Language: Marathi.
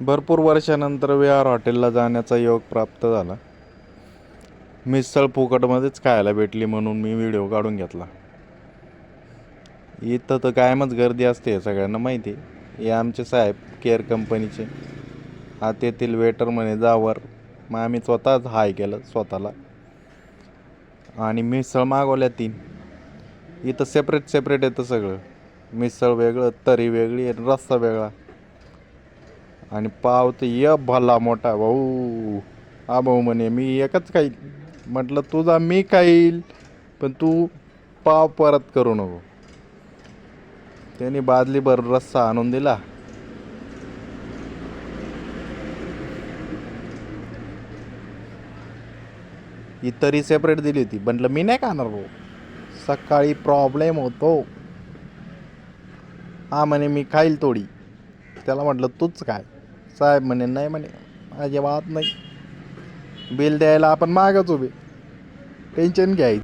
भरपूर वर्षानंतर विहार हॉटेलला जाण्याचा योग प्राप्त झाला. मिसळ फुकटमध्येच खायला भेटली म्हणून मी व्हिडिओ काढून घेतला. इथं तर कायमच गर्दी असते हे सगळ्यांना माहिती आहे. हे आमचे साहेब केअर कंपनीचे. आतेतील वेटर म्हणे जावर मग आम्ही स्वतःच हाय केलं स्वतःला. आणि मिसळ मागवल्या तीन. इथं सेपरेट सेपरेट येतं सगळं. मिसळ वेगळं तरी वेगळी आणि रस्सा वेगळा. आणि पाव तर य भला मोठा भाऊ. हा भाऊ म्हणे मी एकच खाईल म्हटलं तुझा मी खाईल पण तू पाव परत करू नको. त्यांनी बादलीभर रस्सा आणून दिला. ही तरी सेपरेट दिली होती म्हटलं मी नाही खाणार भाऊ. सकाळी प्रॉब्लेम होतो. हा म्हणे मी खाईल थोडी. त्याला म्हटलं तूच काय साहेब म्हणे नाही म्हणे अजिबात नाही. बिल द्यायला आपण मागच उभे. टेन्शन घ्यायचं.